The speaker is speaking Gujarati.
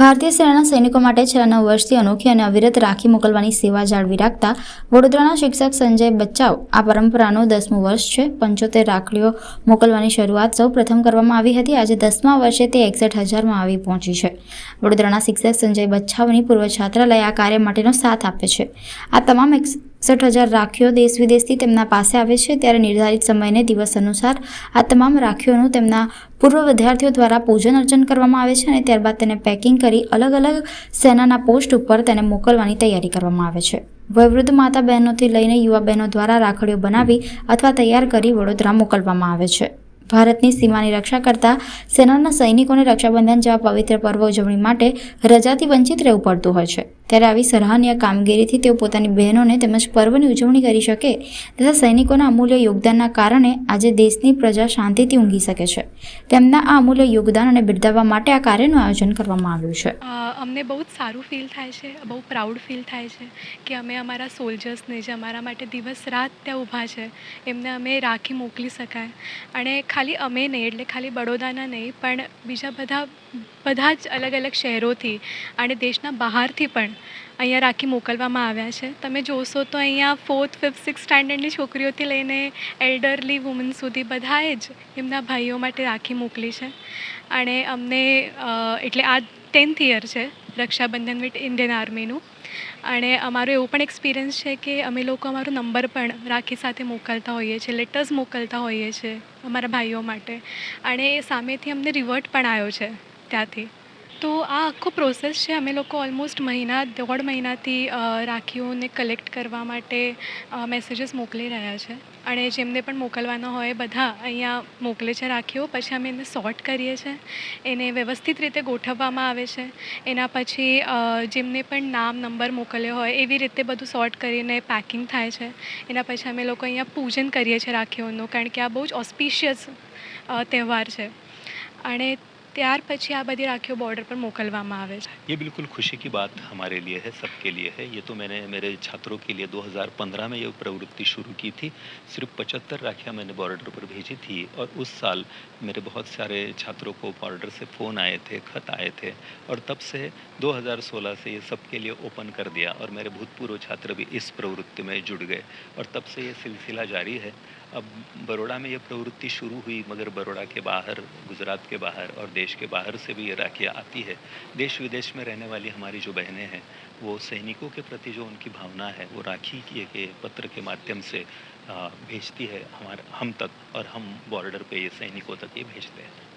ભારતીય સેનાના સૈનિકો માટે છેલ્લા નવ વર્ષથી અનોખી અને અવિરત રાખી મોકલવાની સેવા જાળવી રાખતા વડોદરાના શિક્ષક સંજય બચ્ચાવ આ પરંપરાનું દસમું વર્ષ છે. પંચોતેર રાખડીઓ મોકલવાની શરૂઆત સૌ પ્રથમ કરવામાં આવી હતી. આજે દસમા વર્ષે તે એકસઠ હજારમાં આવી પહોંચી છે. વડોદરાના શિક્ષક સંજય બચ્ચાવની પૂર્વ છાત્રાલય આ કાર્ય માટેનો સાથ આપે છે. આ તમામ એકસઠ હજાર રાખીઓ દેશ વિદેશથી તેમના પાસે આવે છે ત્યારે નિર્ધારિત સમયને દિવસ અનુસાર આ તમામ રાખીઓનું તેમના પૂર્વ વિદ્યાર્થીઓ દ્વારા પૂજન અર્ચન કરવામાં આવે છે અને ત્યારબાદ તેને પેકિંગ કરી અલગ અલગ સેનાના પોસ્ટ ઉપર તેને મોકલવાની તૈયારી કરવામાં આવે છે. વયવૃદ્ધ માતા બહેનોથી લઈને યુવા બહેનો દ્વારા રાખડીઓ બનાવી અથવા તૈયાર કરી વડોદરા મોકલવામાં આવે છે. ભારતની સીમાની રક્ષા કરતા સેનાના સૈનિકોને રક્ષાબંધન જેવા પવિત્ર પર્વ ઉજવણી માટે રજાથી વંચિત રહેવું પડતું હોય છે. ત્યારે આવી સરાહનીય કામગીરીથી તેઓ પોતાની બહેનોને તેમજ પર્વની ઉજવણી કરી શકે તથા સૈનિકોના અમૂલ્ય યોગદાનના કારણે આજે દેશની પ્રજા શાંતિથી ઊંઘી શકે છે. તેમના આ અમૂલ્ય યોગદાન અને બિરદાવવા માટે આ કાર્યનું આયોજન કરવામાં આવ્યું છે. અમને બહુ જ સારું ફીલ થાય છે, બહુ પ્રાઉડ ફીલ થાય છે કે અમે અમારા સોલ્જર્સને જે અમારા માટે દિવસ રાત ત્યાં ઊભા છે, એમને અમે રાખી મોકલી શકાય. અને ખાલી અમે નહીં, એટલે ખાલી બડોદાના નહીં, પણ બીજા બધા બધા જ અલગ અલગ શહેરોથી અને દેશના બહારથી પણ અહીંયા રાખી મોકલવામાં આવ્યા છે. તમે જોશો તો અહીંયા ફોર્થ ફિફ્થ સિક્સ સ્ટાન્ડર્ડની છોકરીઓથી લઈને એલ્ડરલી વુમન સુધી બધાએ જ એમના ભાઈઓ માટે રાખી મોકલી છે. અને અમને એટલે આ ટેન્થ યર છે, રક્ષાબંધન વિથ ઇન્ડિયન આર્મીનું અને અમારો એવો પણ એક્સપિરિયન્સ છે કે અમે લોકો અમારો નંબર પણ રાખી સાથે મોકલતા હોઈએ છીએ લેટર્સ મોકલતા હોઈએ છીએ અમારા ભાઈઓ માટે. અને એ સામેથી અમને રિવર્ટ પણ આવ્યો છે ત્યાંથી. તો આ આખો પ્રોસેસ છે, અમે લોકો ઓલમોસ્ટ મહિના, દોઢ મહિનાથી રાખીઓને કલેક્ટ કરવા માટે મેસેજીસ મોકલી રહ્યા છે. અને જેમને પણ મોકલવાના હોય બધા અહીંયા મોકલે છે રાખીઓ. પછી અમે એને સોર્ટ કરીએ છીએ એને વ્યવસ્થિત રીતે ગોઠવવામાં આવે છે. એના પછી જેમને પણ નામ નંબર મોકલ્યો હોય, એવી રીતે બધું સોર્ટ કરીને પેકિંગ થાય છે. એના પછી અમે લોકો અહીંયા પૂજન કરીએ છીએ રાખીઓનું, કારણ કે આ બહુ જ ઓસ્પિશિયસ તહેવાર છે. અને ત્યાર પછી આ બધી રાખીઓ બોર્ડર પર મોકલવામાં આવે છે ये बिल्कुल खुशी की बात हमारे लिए है सबके लिए है ये तो मैंने मेरे छात्रों के लिए 2015 में ये प्रवृत्ति शुरू की थी सिर्फ पचहत्तर राखियाँ मैंने बॉर्डर पर भेजी थी और उस साल मेरे बहुत सारे छात्रों को बॉर्डर से फ़ोन आए थे खत आए थे और तब से 2016 से ये सबके लिए ओपन कर दिया और मेरे भूतपूर्व छात्र भी इस प्रवृत्ति में जुड़ गए और तब से ये सिलसिला जारी है अब बड़ोड़ा में यह प्रवृत्ति शुरू हुई मगर बड़ोड़ा के बाहर गुजरात के बाहर और देश के बाहर से भी ये राखियाँ आती है। देश विदेश में रहने वाली हमारी जो बहनें हैं वो सैनिकों के प्रति जो उनकी भावना है वो राखी के, के पत्र के माध्यम से भेजती है हमारे हम तक और हम बॉर्डर पे ये सैनिकों तक ये भेजते हैं।